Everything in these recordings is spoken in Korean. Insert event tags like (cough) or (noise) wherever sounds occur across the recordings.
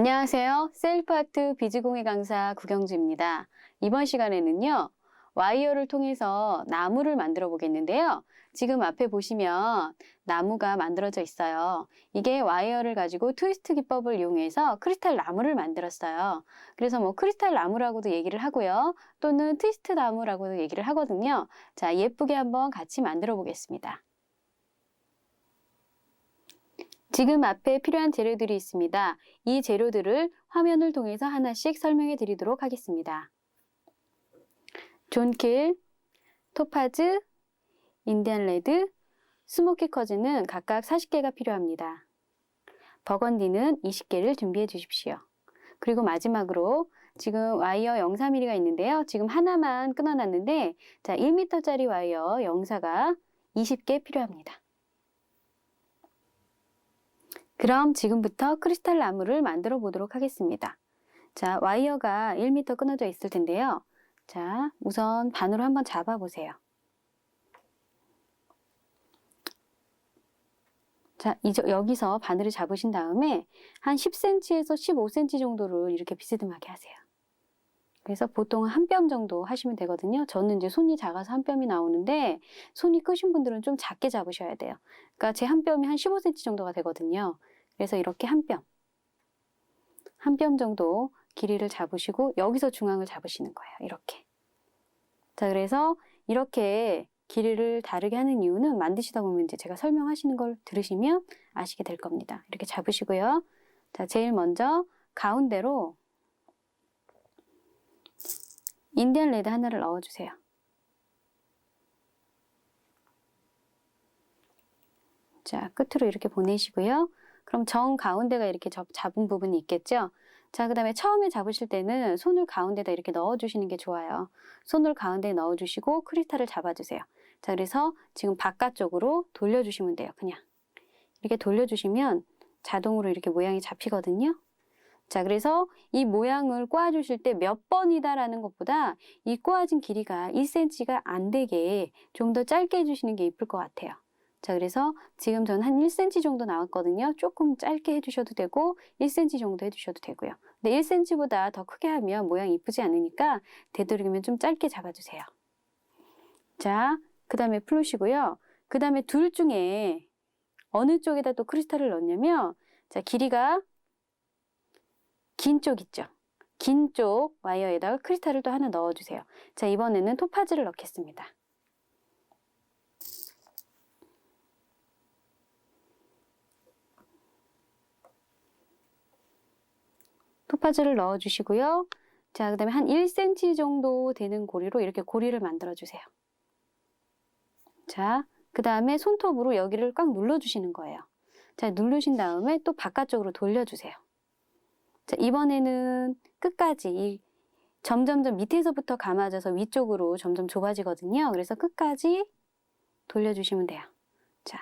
안녕하세요. 셀프아트 비즈공예 강사 구경주입니다. 이번 시간에는요, 와이어를 통해서 나무를 만들어 보겠는데요. 지금 앞에 보시면 나무가 만들어져 있어요. 이게 와이어를 가지고 트위스트 기법을 이용해서 크리스탈 나무를 만들었어요. 그래서 뭐 크리스탈 나무라고도 얘기를 하고요. 또는 트위스트 나무라고도 얘기를 하거든요. 자, 예쁘게 한번 같이 만들어 보겠습니다. 지금 앞에 필요한 재료들이 있습니다. 이 재료들을 화면을 통해서 하나씩 설명해 드리도록 하겠습니다. 존킬, 토파즈, 인디안 레드, 스모키 커즈는 각각 40개가 필요합니다. 버건디는 20개를 준비해 주십시오. 그리고 마지막으로 지금 와이어 0.4mm가 있는데요. 지금 하나만 끊어놨는데 자 1m짜리 와이어 영사가 20개 필요합니다. 그럼 지금부터 크리스탈 나무를 만들어 보도록 하겠습니다. 자, 와이어가 1m 끊어져 있을 텐데요. 자, 우선 반으로 한번 잡아 보세요. 자, 이제 여기서 바늘을 잡으신 다음에 한 10cm에서 15cm 정도를 이렇게 비스듬하게 하세요. 그래서 보통 한 뼘 정도 하시면 되거든요. 저는 이제 손이 작아서 한 뼘이 나오는데 손이 크신 분들은 좀 작게 잡으셔야 돼요. 그러니까 제 한 뼘이 한 15cm 정도가 되거든요. 그래서 이렇게 한 뼘, 한 뼘 정도 길이를 잡으시고 여기서 중앙을 잡으시는 거예요. 이렇게. 자, 그래서 이렇게 길이를 다르게 하는 이유는 만드시다 보면 이제 제가 설명하시는 걸 들으시면 아시게 될 겁니다. 이렇게 잡으시고요. 자, 제일 먼저 가운데로 인디언 레드 하나를 넣어주세요. 자, 끝으로 이렇게 보내시고요. 그럼 정 가운데가 이렇게 잡은 부분이 있겠죠? 자, 그 다음에 처음에 잡으실 때는 손을 가운데다 이렇게 넣어주시는 게 좋아요. 손을 가운데에 넣어주시고 크리스탈을 잡아주세요. 자, 그래서 지금 바깥쪽으로 돌려주시면 돼요. 그냥. 이렇게 돌려주시면 자동으로 이렇게 모양이 잡히거든요. 자, 그래서 이 모양을 꼬아주실 때 몇 번이다라는 것보다 이 꼬아진 길이가 1cm가 안 되게 좀 더 짧게 해주시는 게 이쁠 것 같아요. 자, 그래서 지금 저는 한 1cm 정도 나왔거든요. 조금 짧게 해주셔도 되고 1cm 정도 해주셔도 되고요. 근데 1cm보다 더 크게 하면 모양이 이쁘지 않으니까 되도록이면 좀 짧게 잡아주세요. 자, 그 다음에 풀으시고요. 그 다음에 둘 중에 어느 쪽에다 또 크리스탈을 넣냐면 자, 길이가 긴 쪽 있죠. 긴 쪽 와이어에다가 크리스탈을 또 하나 넣어주세요. 자, 이번에는 토파즈를 넣겠습니다. 토파즈를 넣어주시고요. 자, 그 다음에 한 1cm 정도 되는 고리로 이렇게 고리를 만들어주세요. 자, 그 다음에 손톱으로 여기를 꽉 눌러주시는 거예요. 자, 누르신 다음에 또 바깥쪽으로 돌려주세요. 자, 이번에는 끝까지 이 점점점 밑에서부터 감아져서 위쪽으로 점점 좁아지거든요. 그래서 끝까지 돌려주시면 돼요. 자,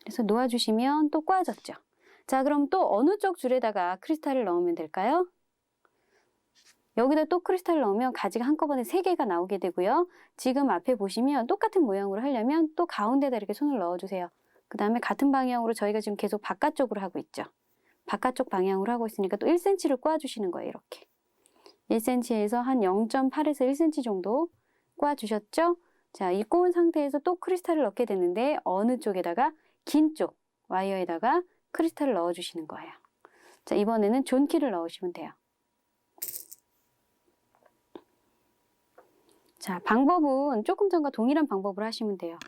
그래서 놓아주시면 또 꽈졌죠. 자, 그럼 또 어느 쪽 줄에다가 크리스탈을 넣으면 될까요? 여기다 또 크리스탈을 넣으면 가지가 한꺼번에 3개가 나오게 되고요. 지금 앞에 보시면 똑같은 모양으로 하려면 또 가운데다 이렇게 손을 넣어주세요. 그 다음에 같은 방향으로 저희가 지금 계속 바깥쪽으로 하고 있죠. 바깥쪽 방향으로 하고 있으니까 또 1cm를 꽈주시는 거예요. 이렇게. 1cm에서 한 0.8에서 1cm 정도 꽈주셨죠? 자, 이 꼬은 상태에서 또 크리스탈을 넣게 되는데 어느 쪽에다가 긴 쪽 와이어에다가 크리스탈을 넣어주시는 거예요. 자, 이번에는 존키를 넣으시면 돼요. 자, 방법은 조금 전과 동일한 방법을 하시면 돼요.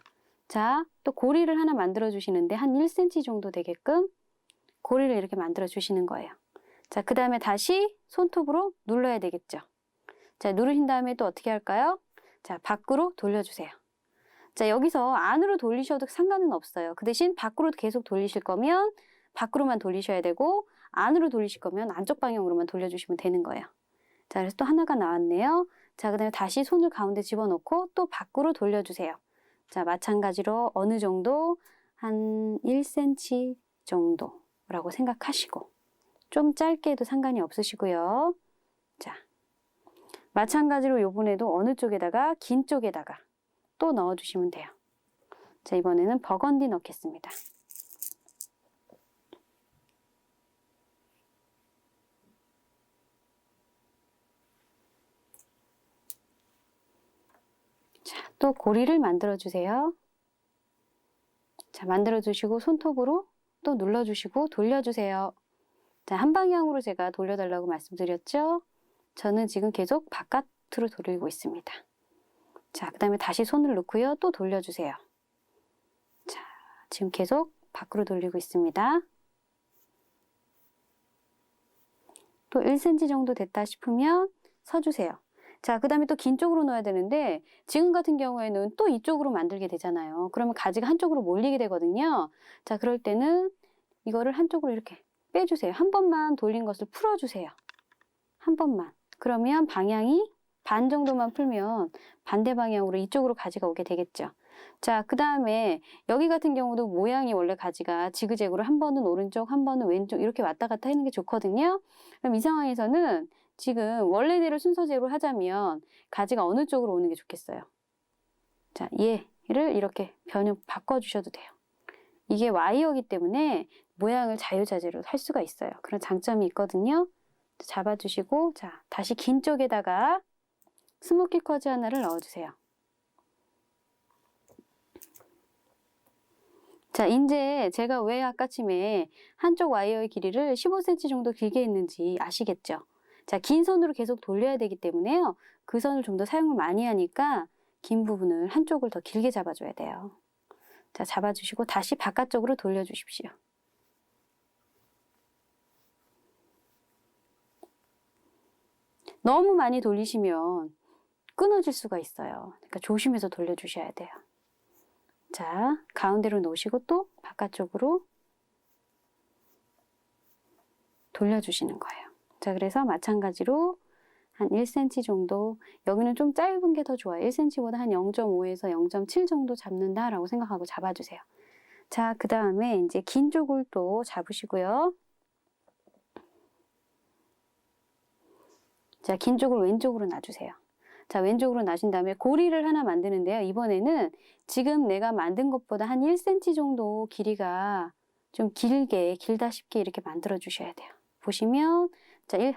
자, 또 고리를 하나 만들어 주시는데 한 1cm 정도 되게끔 고리를 이렇게 만들어 주시는 거예요. 자, 그 다음에 다시 손톱으로 눌러야 되겠죠. 자, 누르신 다음에 또 어떻게 할까요? 자, 밖으로 돌려주세요. 자, 여기서 안으로 돌리셔도 상관은 없어요. 그 대신 밖으로 계속 돌리실 거면 밖으로만 돌리셔야 되고 안으로 돌리실 거면 안쪽 방향으로만 돌려주시면 되는 거예요. 자, 그래서 또 하나가 나왔네요. 자, 그 다음에 다시 손을 가운데 집어넣고 또 밖으로 돌려주세요. 자, 마찬가지로 어느 정도 한 1cm 정도라고 생각하시고 좀 짧게 해도 상관이 없으시고요. 자, 마찬가지로 요번에도 어느 쪽에다가 긴 쪽에다가 또 넣어주시면 돼요. 자, 이번에는 버건디 넣겠습니다. 또 고리를 만들어 주세요. 자, 만들어 주시고 손톱으로 또 눌러 주시고 돌려 주세요. 자, 한 방향으로 제가 돌려 달라고 말씀드렸죠? 저는 지금 계속 바깥으로 돌리고 있습니다. 자, 그 다음에 다시 손을 넣고요. 또 돌려 주세요. 자, 지금 계속 밖으로 돌리고 있습니다. 또 1cm 정도 됐다 싶으면 서주세요. 자, 그 다음에 또 긴 쪽으로 넣어야 되는데 지금 같은 경우에는 또 이쪽으로 만들게 되잖아요. 그러면 가지가 한쪽으로 몰리게 되거든요. 자, 그럴 때는 이거를 한쪽으로 이렇게 빼주세요. 한 번만 돌린 것을 풀어주세요. 한 번만. 그러면 방향이 반 정도만 풀면 반대 방향으로 이쪽으로 가지가 오게 되겠죠. 자, 그 다음에 여기 같은 경우도 모양이 원래 가지가 지그재그로 한 번은 오른쪽, 한 번은 왼쪽 이렇게 왔다 갔다 하는 게 좋거든요. 그럼 이 상황에서는 지금 원래대로 순서대로 하자면 가지가 어느 쪽으로 오는 게 좋겠어요. 자, 얘를 이렇게 변형 바꿔주셔도 돼요. 이게 와이어기 때문에 모양을 자유자재로 할 수가 있어요. 그런 장점이 있거든요. 잡아주시고 자 다시 긴 쪽에다가 스모키 커즈 하나를 넣어주세요. 자 이제 제가 왜 아까쯤에 한쪽 와이어의 길이를 15cm 정도 길게 했는지 아시겠죠? 자 긴 선으로 계속 돌려야 되기 때문에요. 그 선을 좀 더 사용을 많이 하니까 긴 부분을 한쪽을 더 길게 잡아줘야 돼요. 자 잡아주시고 다시 바깥쪽으로 돌려주십시오. 너무 많이 돌리시면 끊어질 수가 있어요. 그러니까 조심해서 돌려주셔야 돼요. 자, 가운데로 놓으시고 또 바깥쪽으로 돌려주시는 거예요. 자, 그래서 마찬가지로 한 1cm 정도, 여기는 좀 짧은 게 더 좋아요. 1cm보다 한 0.5에서 0.7 정도 잡는다라고 생각하고 잡아주세요. 자, 그 다음에 이제 긴 쪽을 또 잡으시고요. 자, 긴 쪽을 왼쪽으로 놔주세요. 자, 왼쪽으로 놔신 다음에 고리를 하나 만드는데요. 이번에는 지금 내가 만든 것보다 한 1cm 정도 길이가 좀 길게, 길다 싶게 이렇게 만들어 주셔야 돼요. 보시면, 자, 1,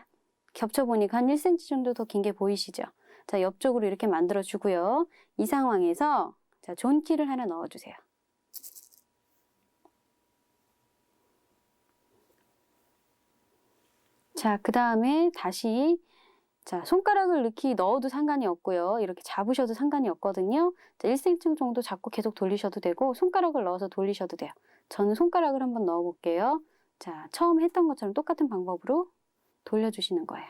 겹쳐보니까 한 1cm 정도 더 긴 게 보이시죠? 자, 옆쪽으로 이렇게 만들어 주고요. 이 상황에서, 자, 존키를 하나 넣어 주세요. 자, 그 다음에 다시 자, 손가락을 넣기 넣어도 상관이 없고요. 이렇게 잡으셔도 상관이 없거든요. 자, 1cm 정도 잡고 계속 돌리셔도 되고 손가락을 넣어서 돌리셔도 돼요. 저는 손가락을 한번 넣어 볼게요. 자, 처음 했던 것처럼 똑같은 방법으로 돌려주시는 거예요.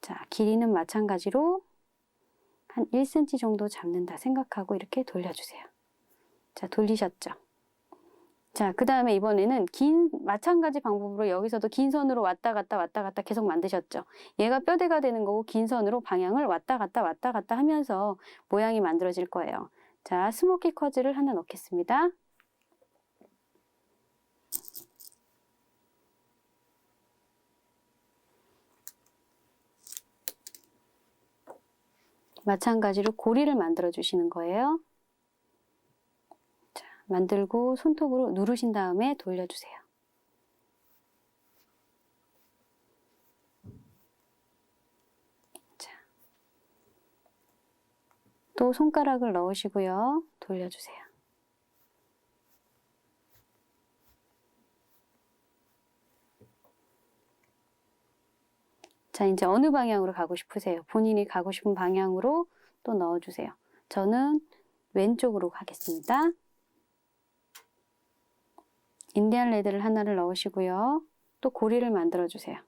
자, 길이는 마찬가지로 한 1cm 정도 잡는다 생각하고 이렇게 돌려주세요. 자, 돌리셨죠? 자, 그 다음에 이번에는 긴, 마찬가지 방법으로 여기서도 긴 선으로 왔다 갔다 왔다 갔다 계속 만드셨죠. 얘가 뼈대가 되는 거고 긴 선으로 방향을 왔다 갔다 왔다 갔다 하면서 모양이 만들어질 거예요. 자, 스모키 커즈를 하나 넣겠습니다. 마찬가지로 고리를 만들어 주시는 거예요. 만들고 손톱으로 누르신 다음에 돌려주세요. 자, 또 손가락을 넣으시고요. 돌려주세요. 자, 이제 어느 방향으로 가고 싶으세요? 본인이 가고 싶은 방향으로 또 넣어주세요. 저는 왼쪽으로 가겠습니다. 인디안 레드를 하나를 넣으시고요. 또 고리를 만들어 주세요.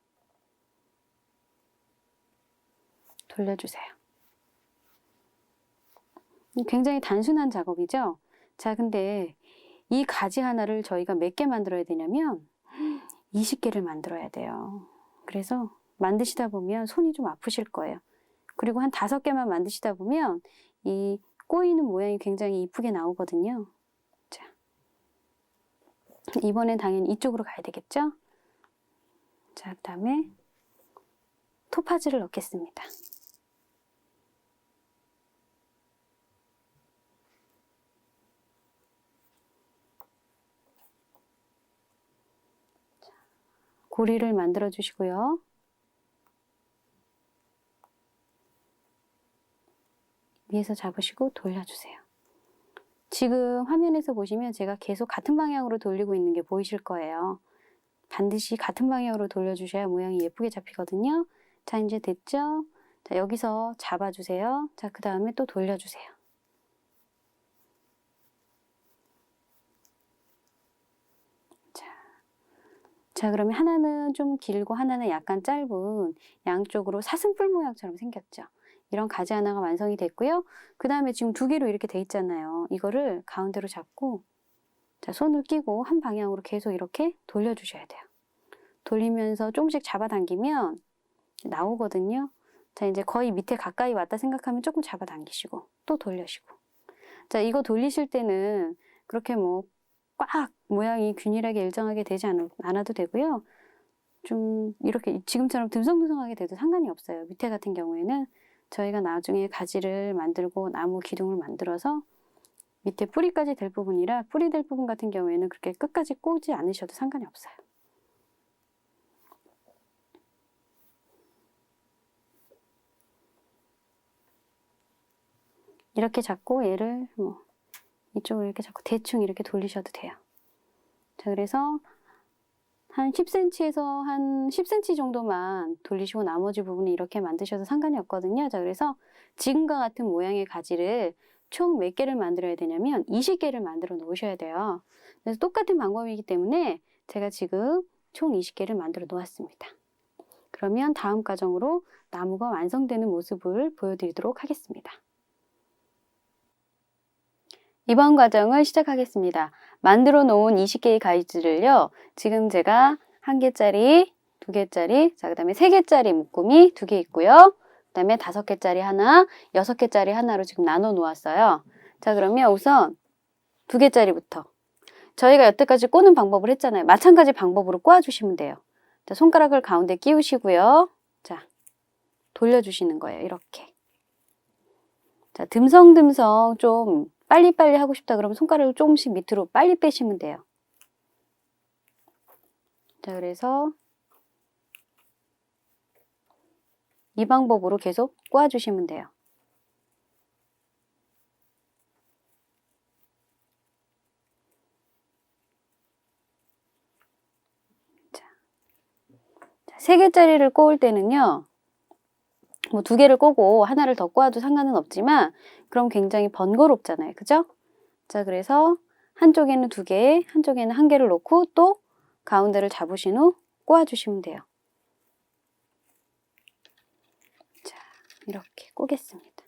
돌려주세요. 굉장히 단순한 작업이죠? 자, 근데 이 가지 하나를 저희가 몇 개 만들어야 되냐면 (gasps) 20개를 만들어야 돼요. 그래서 만드시다 보면 손이 좀 아프실 거예요. 그리고 한 다섯 개만 만드시다 보면 이 꼬이는 모양이 굉장히 이쁘게 나오거든요. 이번엔 당연히 이쪽으로 가야 되겠죠? 자, 그 다음에 토파즈를 넣겠습니다. 고리를 만들어 주시고요. 위에서 잡으시고 돌려주세요. 지금 화면에서 보시면 제가 계속 같은 방향으로 돌리고 있는 게 보이실 거예요. 반드시 같은 방향으로 돌려주셔야 모양이 예쁘게 잡히거든요. 자, 이제 됐죠? 자, 여기서 잡아주세요. 자, 그 다음에 또 돌려주세요. 자, 자, 그러면 하나는 좀 길고 하나는 약간 짧은 양쪽으로 사슴뿔 모양처럼 생겼죠. 이런 가지 하나가 완성이 됐고요. 그 다음에 지금 두 개로 이렇게 돼 있잖아요. 이거를 가운데로 잡고 자, 손을 끼고 한 방향으로 계속 이렇게 돌려주셔야 돼요. 돌리면서 조금씩 잡아당기면 나오거든요. 자, 이제 거의 밑에 가까이 왔다 생각하면 조금 잡아당기시고 또 돌려시고. 자, 이거 돌리실 때는 그렇게 뭐 꽉 모양이 균일하게 일정하게 되지 않, 않아도 되고요. 좀 이렇게 지금처럼 듬성듬성하게 돼도 상관이 없어요. 밑에 같은 경우에는 저희가 나중에 가지를 만들고 나무 기둥을 만들어서 밑에 뿌리까지 될 부분이라 뿌리 될 부분 같은 경우에는 그렇게 끝까지 꼬지 않으셔도 상관이 없어요. 이렇게 잡고 얘를 뭐 이쪽을 이렇게 잡고 대충 이렇게 돌리셔도 돼요. 자, 그래서 한 10cm에서 한 10cm 정도만 돌리시고 나머지 부분은 이렇게 만드셔도 상관이 없거든요. 자, 그래서 지금과 같은 모양의 가지를 총 몇 개를 만들어야 되냐면 20개를 만들어 놓으셔야 돼요. 그래서 똑같은 방법이기 때문에 제가 지금 총 20개를 만들어 놓았습니다. 그러면 다음 과정으로 나무가 완성되는 모습을 보여드리도록 하겠습니다. 이번 과정을 시작하겠습니다. 만들어 놓은 20개의 가이즈를요. 지금 제가 한 개짜리, 두 개짜리, 자, 그 다음에 세 개짜리 묶음이 두 개 있고요. 그 다음에 다섯 개짜리 하나, 여섯 개짜리 하나로 지금 나눠 놓았어요. 자, 그러면 우선 두 개짜리부터. 저희가 여태까지 꼬는 방법을 했잖아요. 마찬가지 방법으로 꼬아주시면 돼요. 자, 손가락을 가운데 끼우시고요. 자, 돌려주시는 거예요. 이렇게. 자, 듬성듬성 좀 빨리빨리 하고 싶다 그러면 손가락을 조금씩 밑으로 빨리 빼시면 돼요. 자, 그래서 이 방법으로 계속 꼬아주시면 돼요. 자, 세 개짜리를 꼬을 때는요. 뭐 두 개를 꼬고 하나를 더 꼬아도 상관은 없지만 그럼 굉장히 번거롭잖아요. 그죠? 자, 그래서 한쪽에는 두 개, 한쪽에는 한 개를 놓고 또 가운데를 잡으신 후 꼬아주시면 돼요. 자, 이렇게 꼬겠습니다.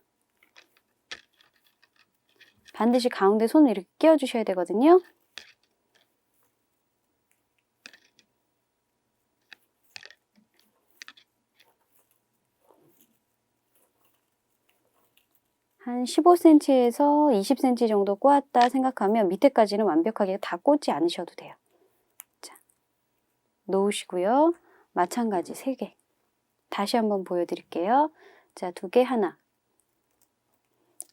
반드시 가운데 손을 이렇게 끼워주셔야 되거든요. 한 15cm에서 20cm 정도 꼬았다 생각하면 밑에까지는 완벽하게 다 꽂지 않으셔도 돼요. 자, 놓으시고요. 마찬가지 3개. 다시 한번 보여드릴게요. 자, 두개 하나.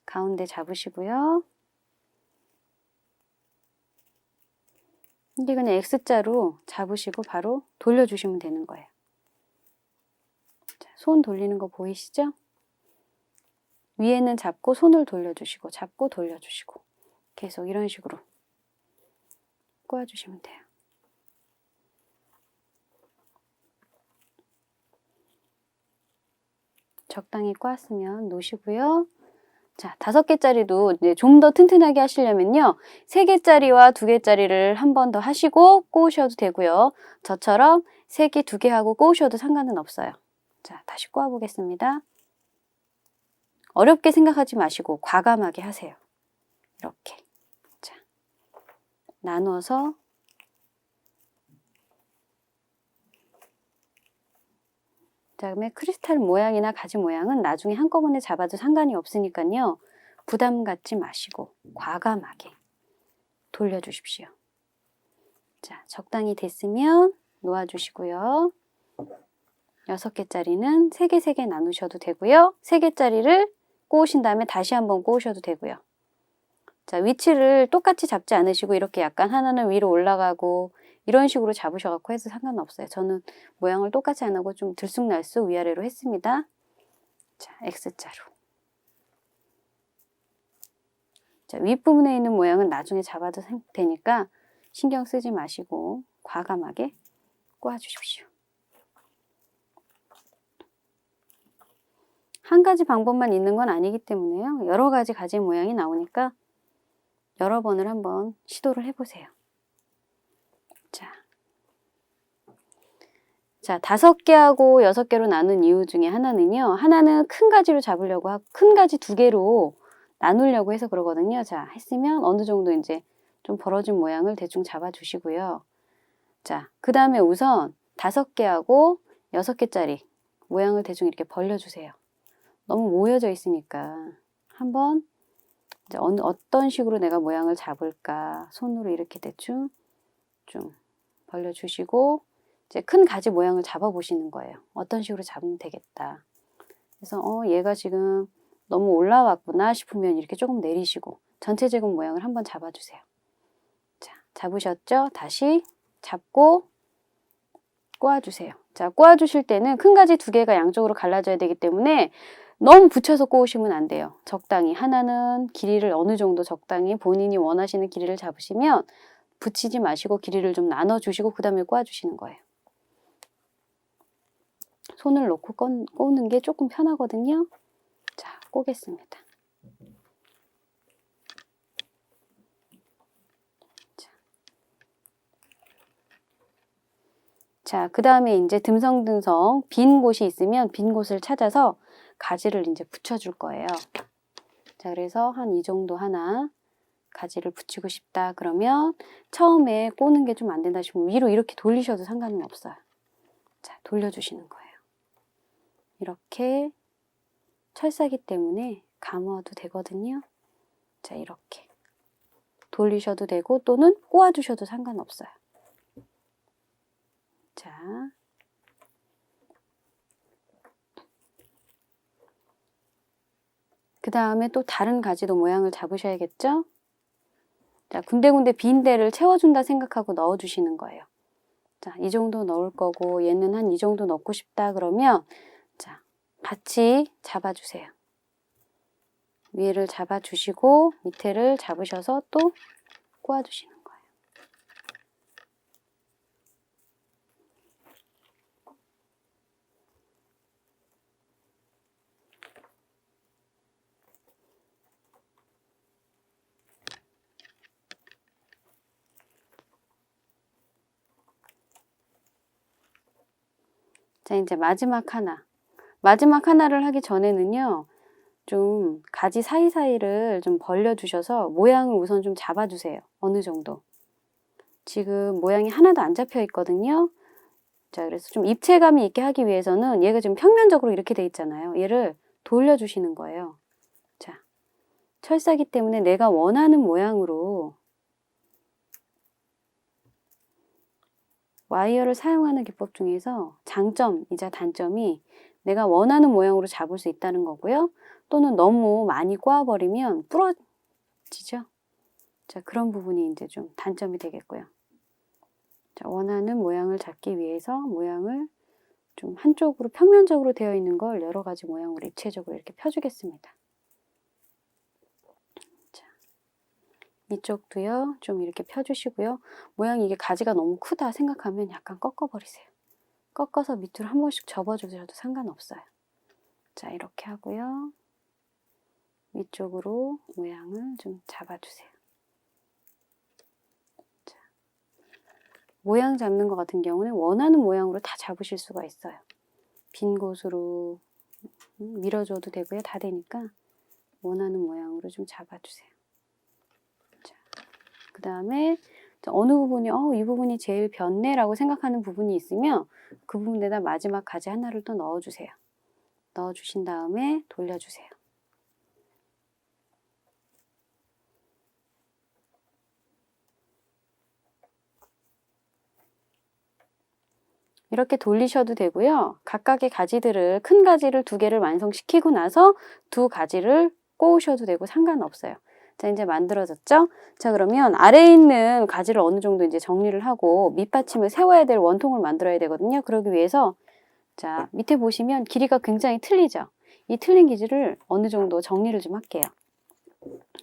가운데 잡으시고요. 이제 그냥 X자로 잡으시고 바로 돌려주시면 되는 거예요. 자, 손 돌리는 거 보이시죠? 위에는 잡고 손을 돌려주시고 잡고 돌려주시고 계속 이런 식으로 꼬아주시면 돼요. 적당히 꼬았으면 놓으시고요. 자, 다섯 개짜리도 이제 좀 더 튼튼하게 하시려면요. 세 개짜리와 두 개짜리를 한 번 더 하시고 꼬으셔도 되고요. 저처럼 세 개, 두 개 하고 꼬으셔도 상관은 없어요. 자, 다시 꼬아 보겠습니다. 어렵게 생각하지 마시고 과감하게 하세요. 이렇게. 자, 나눠서 그다음에 크리스탈 모양이나 가지 모양은 나중에 한꺼번에 잡아도 상관이 없으니까요. 부담 갖지 마시고 과감하게 돌려주십시오. 자, 적당히 됐으면 놓아주시고요. 여섯 개짜리는 세 개, 세개 나누셔도 되고요. 세 개짜리를 꼬으신 다음에 다시 한번 꼬으셔도 되고요. 자, 위치를 똑같이 잡지 않으시고 이렇게 약간 하나는 위로 올라가고 이런 식으로 잡으셔갖고 해도 상관없어요. 저는 모양을 똑같이 안 하고 좀 들쑥날쑥 위아래로 했습니다. 자, X자로. 자, 윗부분에 있는 모양은 나중에 잡아도 생- 되니까 신경 쓰지 마시고 과감하게 꼬아주십시오. 한 가지 방법만 있는 건 아니기 때문에요. 여러 가지 가지 모양이 나오니까 여러 번을 한번 시도를 해보세요. 자, 자 다섯 개하고 여섯 개로 나눈 이유 중에 하나는요. 하나는 큰 가지로 잡으려고 하고 큰 가지 두 개로 나누려고 해서 그러거든요. 자, 했으면 어느 정도 이제 좀 벌어진 모양을 대충 잡아주시고요. 자, 그 다음에 우선 다섯 개하고 여섯 개짜리 모양을 대충 이렇게 벌려주세요. 너무 모여져 있으니까 한번 이제 어느 어떤 식으로 내가 모양을 잡을까 손으로 이렇게 대충 좀 벌려주시고 이제 큰 가지 모양을 잡아 보시는 거예요. 어떤 식으로 잡으면 되겠다. 그래서 어 얘가 지금 너무 올라왔구나 싶으면 이렇게 조금 내리시고 전체 제곱 모양을 한번 잡아주세요. 자, 잡으셨죠? 다시 잡고 꼬아주세요. 자, 꼬아주실 때는 큰 가지 두 개가 양쪽으로 갈라져야 되기 때문에 너무 붙여서 꼬우시면 안 돼요. 적당히 하나는 길이를 어느 정도 적당히 본인이 원하시는 길이를 잡으시면 붙이지 마시고 길이를 좀 나눠주시고 그 다음에 꼬아주시는 거예요. 손을 놓고 꺼, 꼬는 게 조금 편하거든요. 자, 꼬겠습니다. 자, 자, 그 다음에 이제 듬성듬성 빈 곳이 있으면 빈 곳을 찾아서 가지를 이제 붙여줄 거예요. 자, 그래서 한 이 정도 하나 가지를 붙이고 싶다 그러면 처음에 꼬는 게 좀 안 된다 싶으면 위로 이렇게 돌리셔도 상관은 없어요. 자, 돌려주시는 거예요. 이렇게 철사기 때문에 감아도 되거든요. 자, 이렇게 돌리셔도 되고 또는 꼬아주셔도 상관없어요. 자, 그 다음에 또 다른 가지도 모양을 잡으셔야겠죠? 자, 군데군데 빈 데를 채워준다 생각하고 넣어주시는 거예요. 자, 이 정도 넣을 거고 얘는 한 이 정도 넣고 싶다 그러면 자, 같이 잡아주세요. 위를 잡아주시고 밑에를 잡으셔서 또 꼬아주시는 자, 이제 마지막 하나. 마지막 하나를 하기 전에는요, 좀 가지 사이사이를 좀 벌려주셔서 모양을 우선 좀 잡아주세요. 어느 정도. 지금 모양이 하나도 안 잡혀 있거든요. 자, 그래서 좀 입체감이 있게 하기 위해서는 얘가 지금 평면적으로 이렇게 돼 있잖아요. 얘를 돌려주시는 거예요. 자, 철사기 때문에 내가 원하는 모양으로 와이어를 사용하는 기법 중에서 장점이자 단점이 내가 원하는 모양으로 잡을 수 있다는 거고요. 또는 너무 많이 꼬아버리면 부러지죠. 자, 그런 부분이 이제 좀 단점이 되겠고요. 자, 원하는 모양을 잡기 위해서 모양을 좀 한쪽으로 평면적으로 되어 있는 걸 여러 가지 모양으로 입체적으로 이렇게 펴주겠습니다. 이쪽도요, 좀 이렇게 펴주시고요. 모양이 이게 가지가 너무 크다 생각하면 약간 꺾어버리세요. 꺾어서 밑으로 한 번씩 접어주셔도 상관없어요. 자, 이렇게 하고요. 위쪽으로 모양을 좀 잡아주세요. 자, 모양 잡는 것 같은 경우는 원하는 모양으로 다 잡으실 수가 있어요. 빈 곳으로 음, 밀어줘도 되고요. 다 되니까 원하는 모양으로 좀 잡아주세요. 자, 그 다음에 어느 부분이 어, 이 부분이 제일 변네라고 생각하는 부분이 있으면 그 부분에다 마지막 가지 하나를 또 넣어주세요. 넣어주신 다음에 돌려주세요. 이렇게 돌리셔도 되고요. 각각의 가지들을 큰 가지를 두 개를 완성시키고 나서 두 가지를 꼬우셔도 되고 상관없어요. 자, 이제 만들어졌죠? 자, 그러면 아래에 있는 가지를 어느 정도 이제 정리를 하고 밑받침을 세워야 될 원통을 만들어야 되거든요. 그러기 위해서 자, 밑에 보시면 길이가 굉장히 틀리죠? 이 틀린 기지를 어느 정도 정리를 좀 할게요.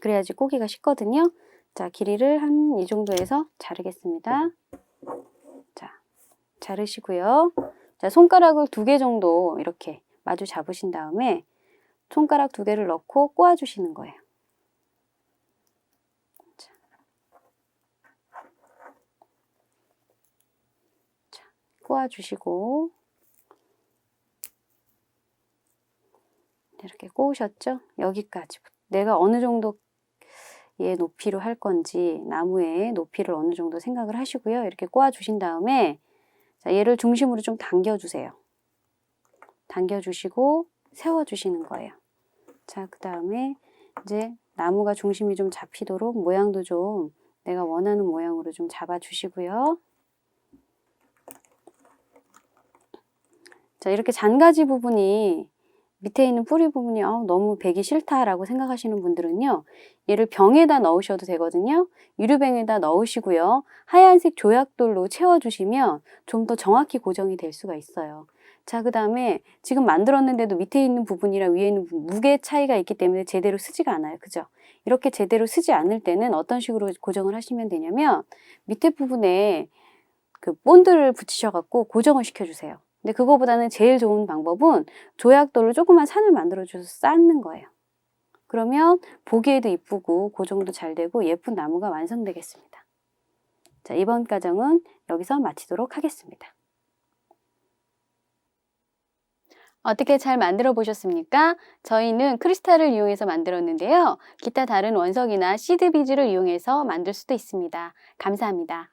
그래야지 꼬기가 쉽거든요. 자, 길이를 한 이 정도에서 자르겠습니다. 자, 자르시고요. 자, 손가락을 두 개 정도 이렇게 마주 잡으신 다음에 손가락 두 개를 넣고 꼬아주시는 거예요. 자. 자, 꼬아주시고 이렇게 꼬우셨죠? 여기까지. 내가 어느 정도 얘 높이로 할 건지 나무의 높이를 어느 정도 생각을 하시고요. 이렇게 꼬아주신 다음에 자, 얘를 중심으로 좀 당겨주세요. 당겨주시고 세워주시는 거예요. 자, 그 다음에 이제 나무가 중심이 좀 잡히도록 모양도 좀 내가 원하는 모양으로 좀 잡아주시고요. 자, 이렇게 잔가지 부분이 밑에 있는 뿌리 부분이 아, 너무 베기 싫다라고 생각하시는 분들은요. 얘를 병에다 넣으셔도 되거든요. 유리병에다 넣으시고요. 하얀색 조약돌로 채워주시면 좀 더 정확히 고정이 될 수가 있어요. 자, 그 다음에 지금 만들었는데도 밑에 있는 부분이랑 위에 있는 부분, 무게 차이가 있기 때문에 제대로 쓰지가 않아요. 그죠? 이렇게 제대로 쓰지 않을 때는 어떤 식으로 고정을 하시면 되냐면 밑에 부분에 그 본드를 붙이셔갖고 고정을 시켜주세요. 근데 그거보다는 제일 좋은 방법은 조약돌로 조그만 산을 만들어줘서 쌓는 거예요. 그러면 보기에도 이쁘고 고정도 잘 되고 예쁜 나무가 완성되겠습니다. 자, 이번 과정은 여기서 마치도록 하겠습니다. 어떻게 잘 만들어 보셨습니까? 저희는 크리스탈을 이용해서 만들었는데요. 기타 다른 원석이나 시드 비즈를 이용해서 만들 수도 있습니다. 감사합니다.